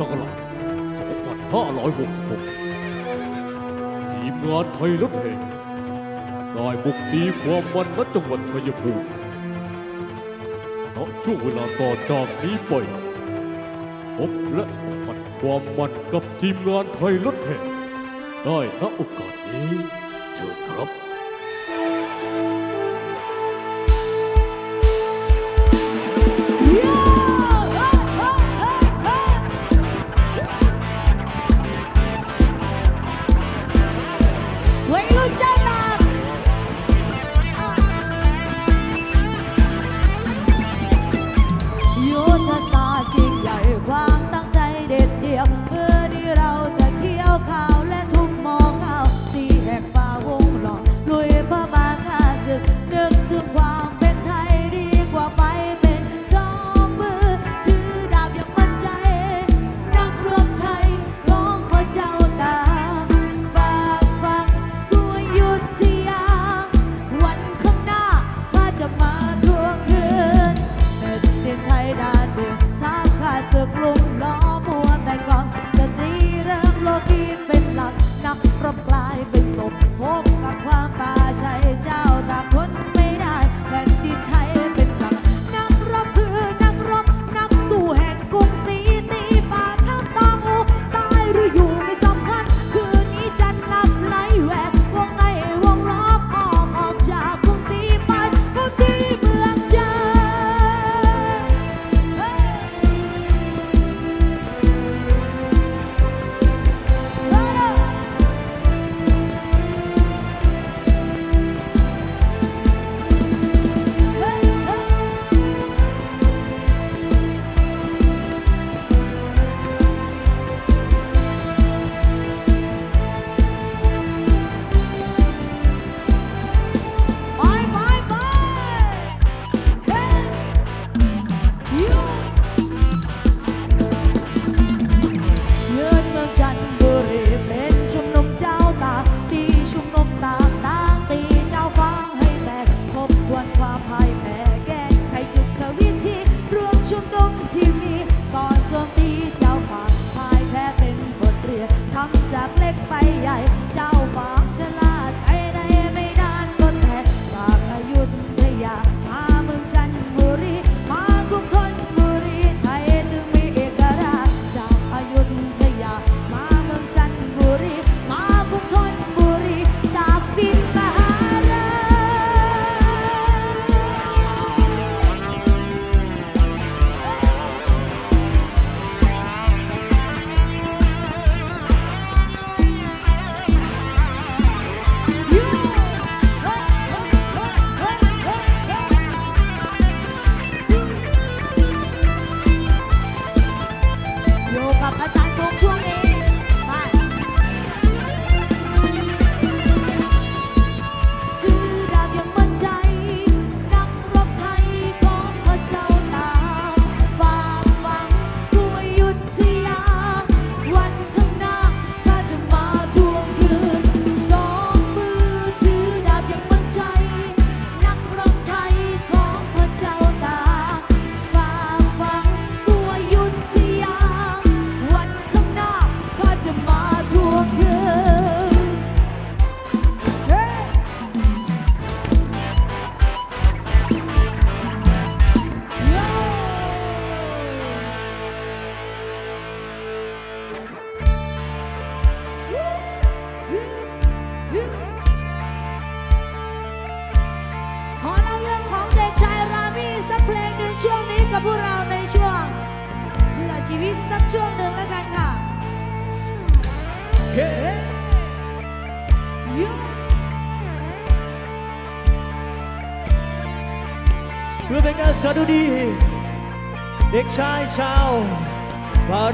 ศักราช2566 ทีมงานไทยรัฐเห่งได้บุกตีความมันณจังหวัดชัยภูมิณช่วงเวลาต่อจากนี้ไปพบและสัมผัสความมันกับทีมงานไทยรัฐแห่ได้ณโอกาสนี้เชิญครับ ไม่รู้ใจ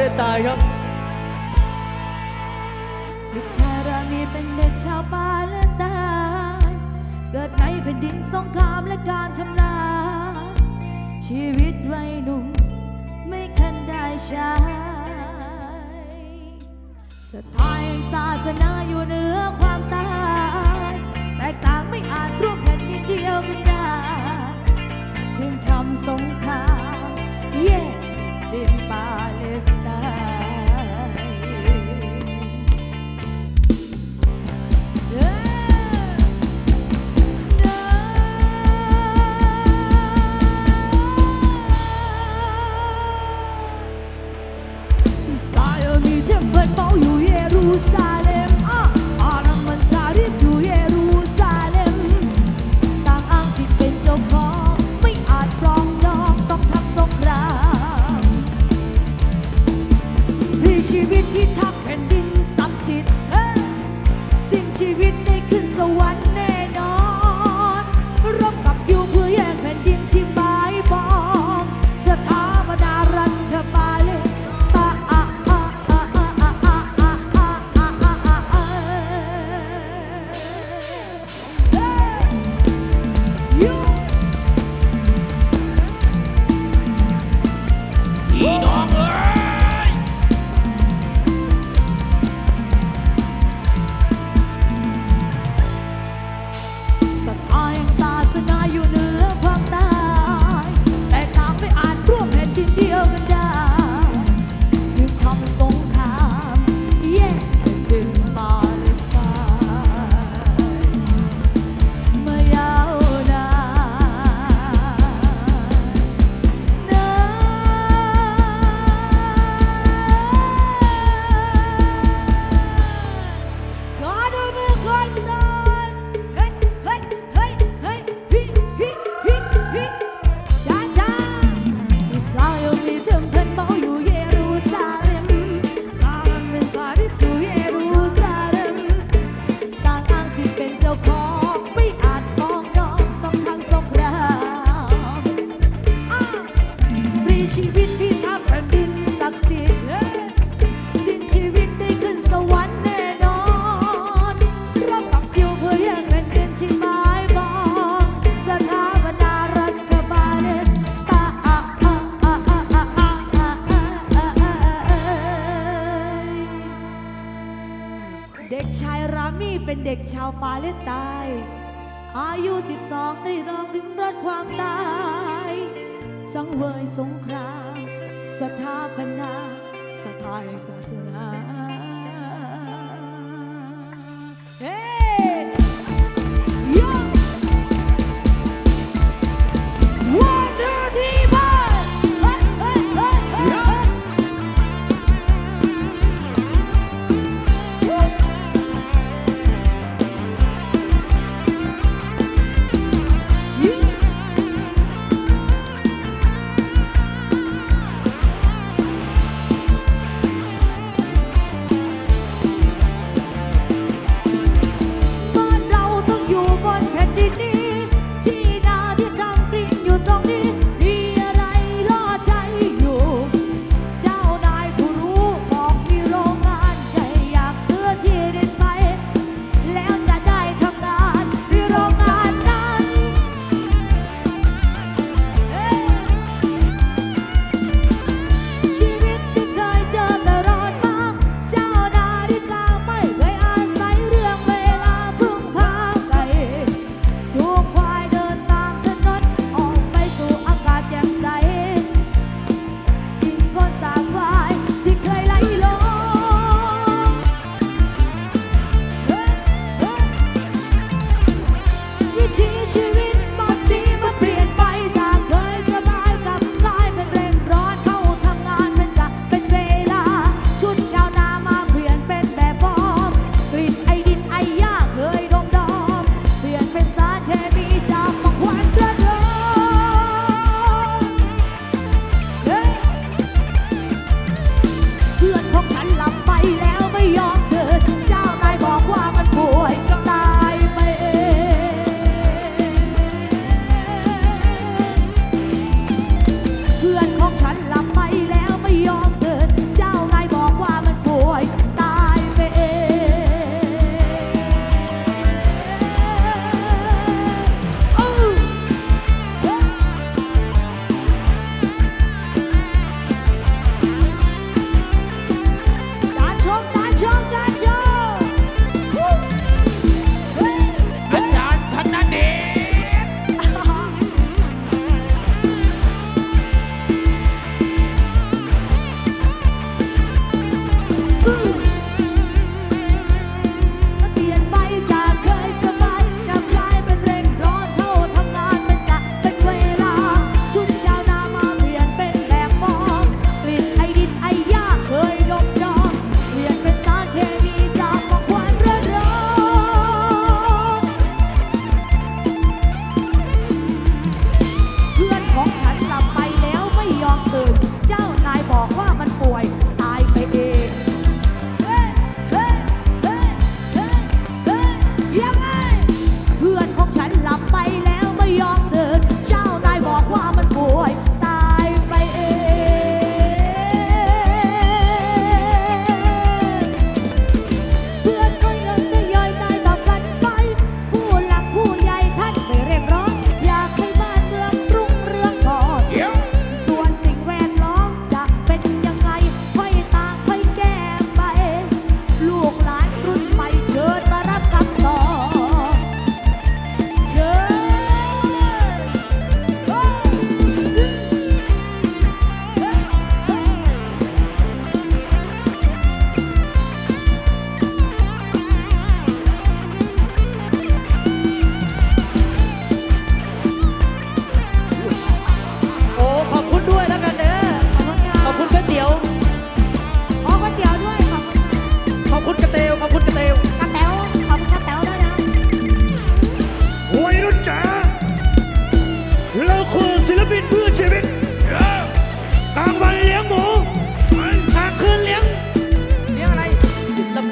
ได้ตายครับเด็ชายรามีเป็นเด็กชาวป่าและตายเกิดในแผ่นดินสงครามและการทำลายชีวิตวัยหนุ่มไม่ทันได้ใช้สถายศาสนาอยู่เหนือความตาย ความตาย สังเวยสงคราม สถาปนา สถายศาสนา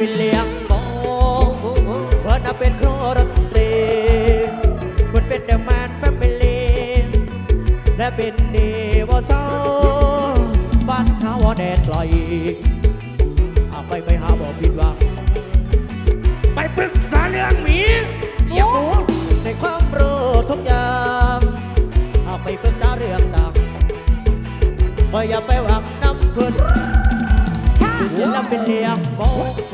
เป็นเลี้ยงโมเพิ่นน่ะเป็นครูดนตรีเพิ่นเป็นเดอะแมนแฟมิลี่และเป็นดีบ่เศร้าบ้านเขาว่าแดดปล่อยอาไปไปหาบ่ผิดหวังไปปรึกษาเรื่องหมีเลี้ยงหมูในความรู้ทุกอย่างเอาไปปรึกษาเรื่องต่างบ่อย่าไปหวังน้ำเพิ่นชาศิลปินเลี้ยงโมช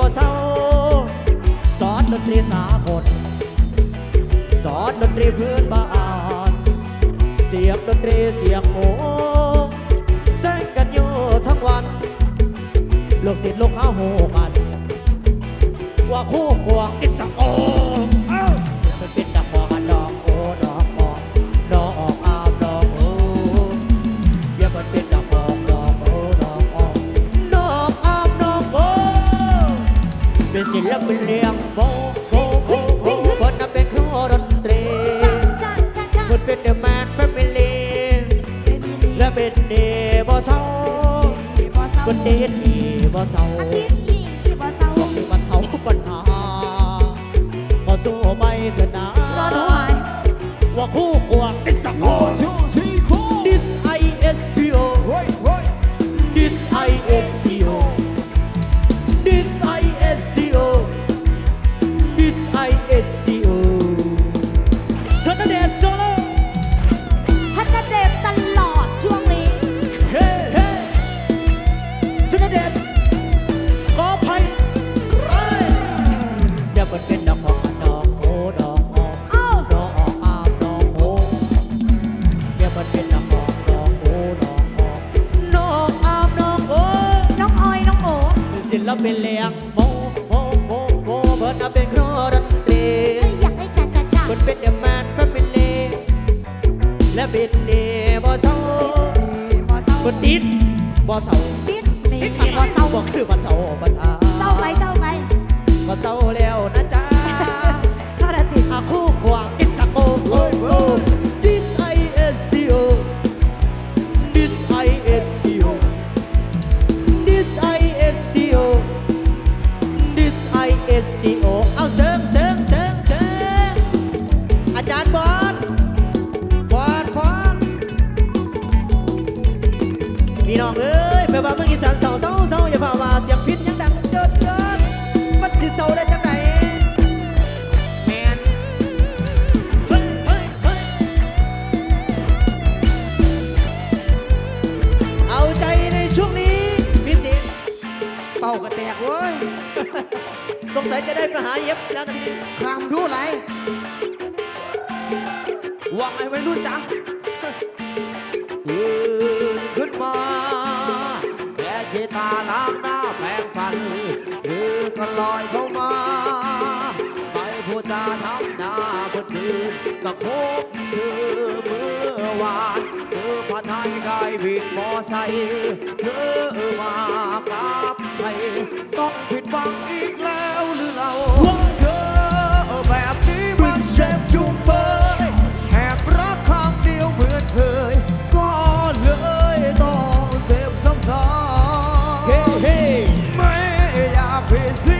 บ่เศร้า สอนดนตรีสากลสอนดนตรีพื้นบ้าน เสียงดนตรีเสียงโหแซงกันอยู่ทั้งวัน ลูกศิษย์ลูกหาโหกัน ว่าคู่กวางอิสโอ ศิลปินเลี้ยงโบโบโบโบคนนั้นเป็นครูดนตรีชาชาชาคนเป็นเดอะแมนแฟมิลี่และเป็นเดบอเศร้าบ่เศร้าคนเดดีบอเอาทิตย์นี้บ่เศร้าบอกคือมันเอาปัญหาพอสู้ไปเถอะนะว่าคู่กวางอิสโอ ก็คบเธอเมื่อวานซื้อผ้าไทยได้บิดมอไซค์เธอมากับใครต้องผิดหวังอีกแล้วหรือเราเธอแบบนี้มันเจ็บจุงเบยแอบรักครั้งเดียวเหมือนเคยก็เลยต้องเจ็บซ้ำๆไม่อยากผิดศี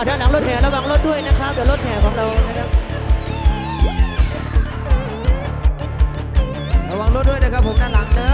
เอาด้านหลังรถแห่ระวังรถด้วยนะครับ เดี๋ยวรถแห่ของเรานะครับ ระวังรถด้วยนะครับผมด้านหลังเด้อ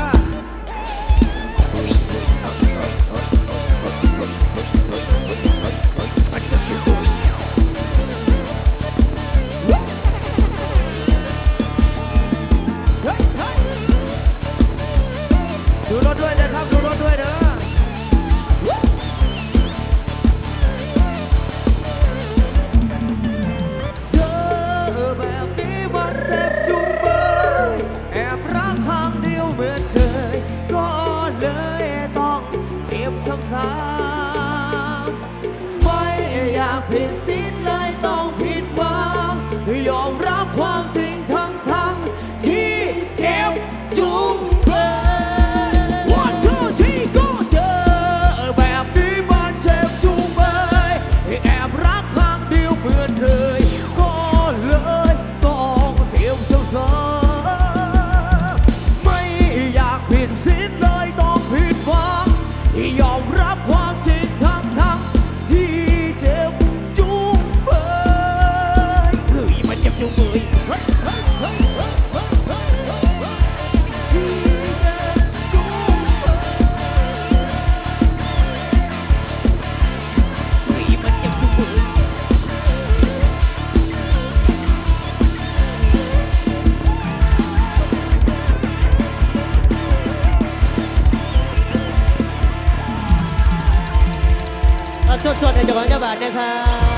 สดๆในจังหวัดกระบาดนะครับ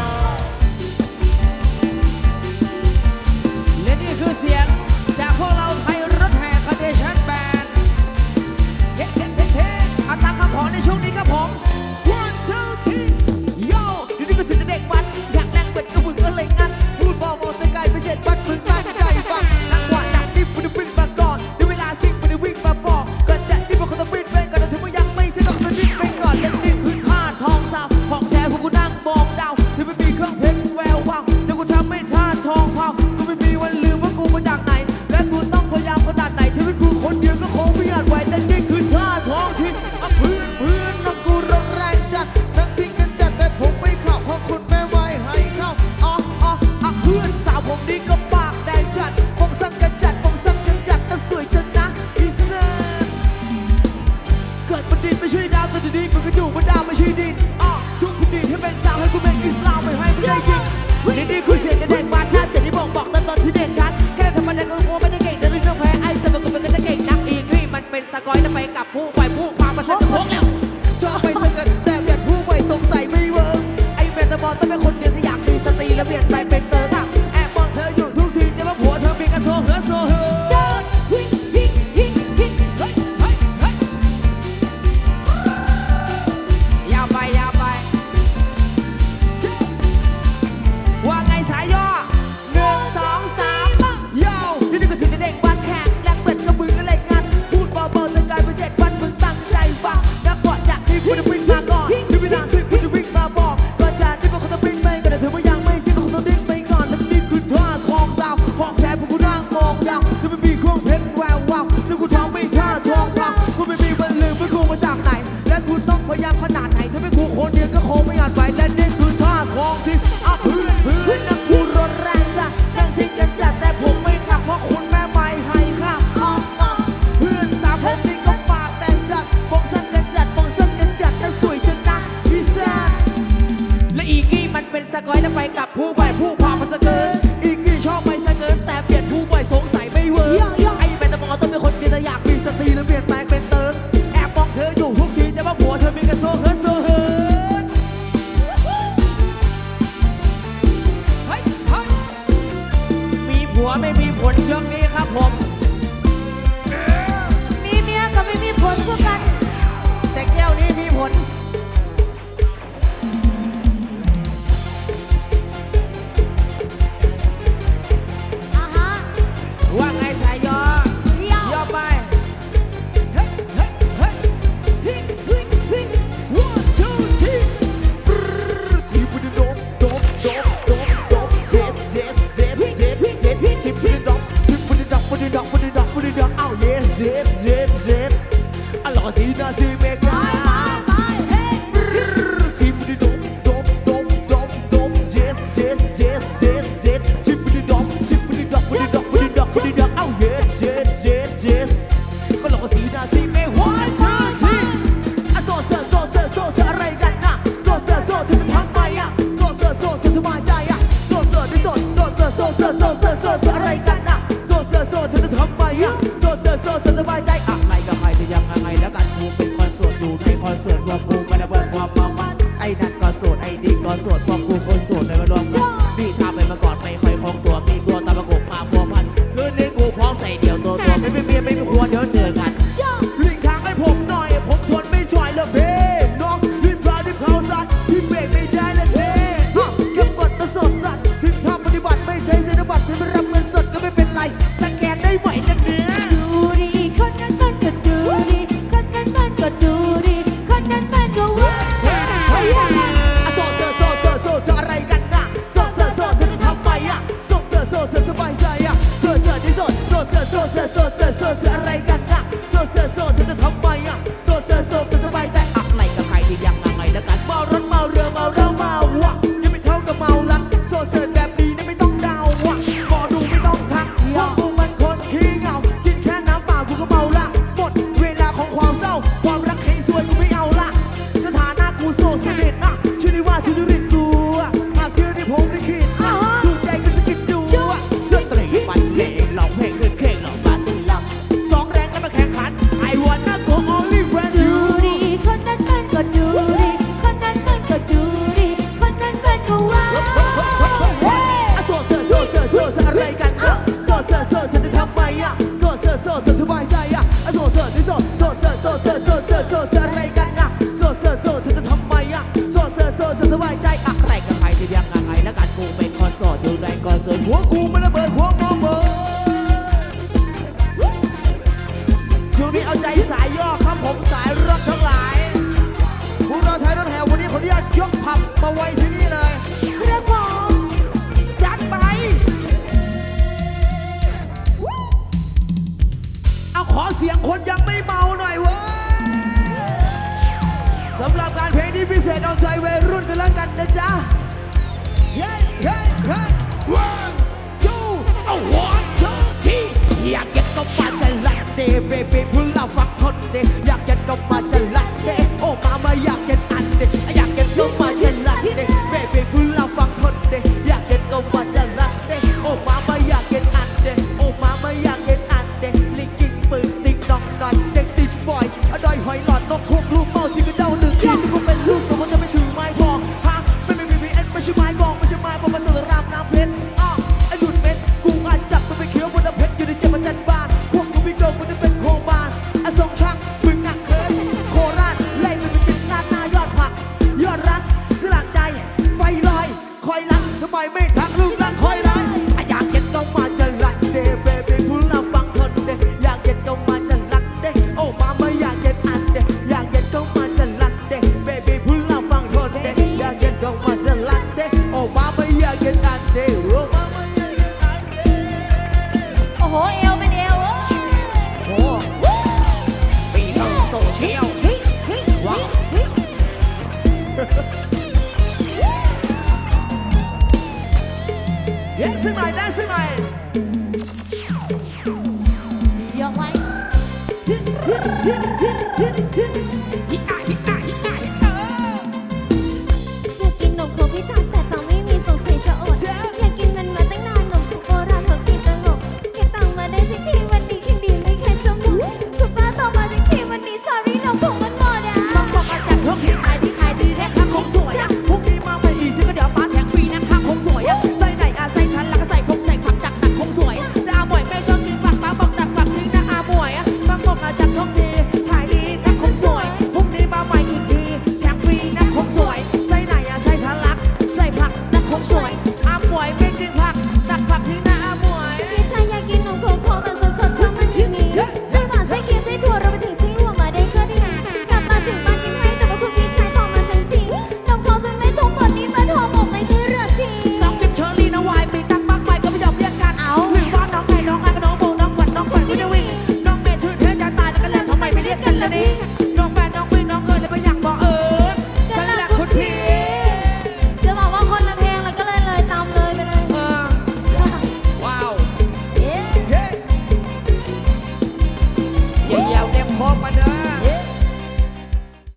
Wonderful. โซเซโซเซอะไรกันนะโซเซโซเธอจะทำไมอะ